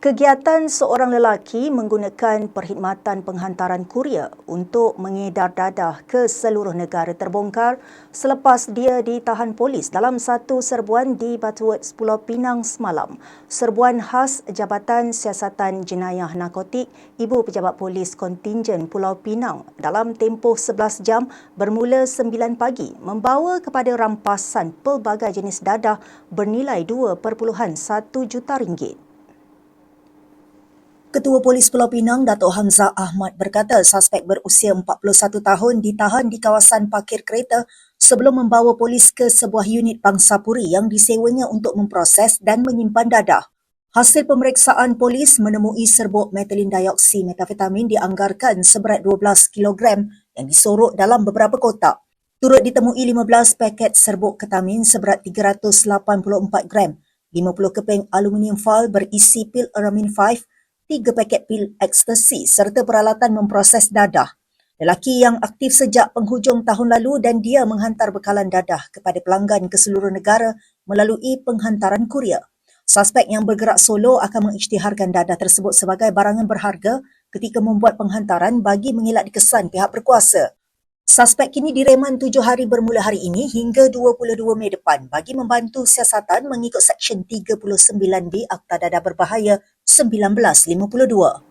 Kegiatan seorang lelaki menggunakan perkhidmatan penghantaran kurier untuk mengedar dadah ke seluruh negara terbongkar selepas dia ditahan polis dalam satu serbuan di Butterworth, Pulau Pinang semalam. Serbuan khas Jabatan Siasatan Jenayah Narkotik Ibu Pejabat Polis Kontingen Pulau Pinang dalam tempoh 11 jam bermula 9 pagi membawa kepada rampasan pelbagai jenis dadah bernilai 2.1 juta ringgit. Ketua Polis Pulau Pinang, Datuk Hamzah Ahmad berkata suspek berusia 41 tahun ditahan di kawasan parkir kereta sebelum membawa polis ke sebuah unit bangsa puri yang disewanya untuk memproses dan menyimpan dadah. Hasil pemeriksaan polis menemui serbuk metilin dioksi metafetamin dianggarkan seberat 12 kg yang disorok dalam beberapa kotak. Turut ditemui 15 paket serbuk ketamin seberat 384 gram, 50 keping aluminium foil berisi pil Aramin 5 tiga paket pil ekstasi serta peralatan memproses dadah. Lelaki yang aktif sejak penghujung tahun lalu dan dia menghantar bekalan dadah kepada pelanggan ke seluruh negara melalui penghantaran kurier. Suspek yang bergerak solo akan mengisytiharkan dadah tersebut sebagai barangan berharga ketika membuat penghantaran bagi mengelak dikesan pihak berkuasa. Suspek kini direman tujuh hari bermula hari ini hingga 22 Mei depan bagi membantu siasatan mengikut Seksyen 39B Akta Dadah Berbahaya 1952.